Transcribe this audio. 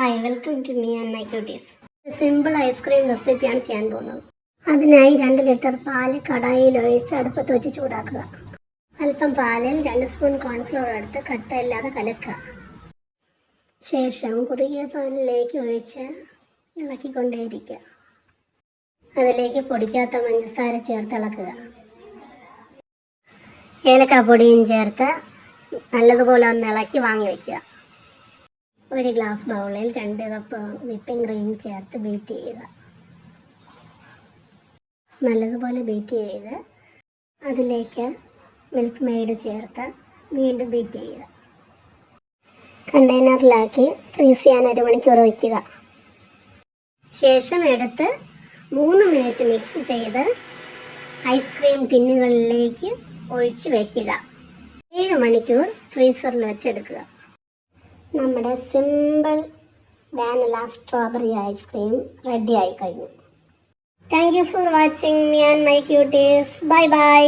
Hi welcome to me and my cuties simple ice cream റെസിപ്പിയാണ് ചെയ്യാൻ പോകുന്നത്. അതിനായി രണ്ട് ലിറ്റർ പാൽ കടായിൽ ഒഴിച്ച് അടുപ്പത്ത് വെച്ച് ചൂടാക്കുക. അല്പം പാലിൽ രണ്ട് സ്പൂൺ കോൺഫ്ലോർ എടുത്ത് കട്ടയില്ലാതെ കലക്കുക. ശേഷം കുറുകിയ പാലിലേക്ക് ഒഴിച്ച് ഇളക്കിക്കൊണ്ടേയിരിക്കുക. അതിലേക്ക് പൊടിക്കാത്ത പഞ്ചസാര ചേർത്ത് ഇളക്കുക. ഏലക്കാപ്പൊടിയും ചേർത്ത് നല്ലതുപോലെ ഒന്ന് ഇളക്കി വാങ്ങി വയ്ക്കുക ഒരു ഗ്ലാസ് ബൗളിൽ രണ്ട് കപ്പ് വിപ്പിംഗ് ക്രീം ചേർത്ത് ബീറ്റ് ചെയ്യുക. നല്ലതുപോലെ ബീറ്റ് ചെയ്ത് അതിലേക്ക് മിൽക്ക് മെയ്ഡ് ചേർത്ത് വീണ്ടും ബീറ്റ് ചെയ്യുക. കണ്ടെയ്നറിലാക്കി ഫ്രീസ് ചെയ്യാൻ ഒരു മണിക്കൂർ വയ്ക്കുക ശേഷം എടുത്ത് മൂന്ന് മിനിറ്റ് മിക്സ് ചെയ്ത് ഐസ്ക്രീം ടിന്നുകളിലേക്ക് ഒഴിച്ച് വയ്ക്കുക ഏഴ് മണിക്കൂർ ഫ്രീസറിൽ വെച്ചെടുക്കുക. നമ്മുടെ simple vanilla strawberry ice cream ready ആയി കഴിഞ്ഞു. Thank you for watching me and my cuties bye bye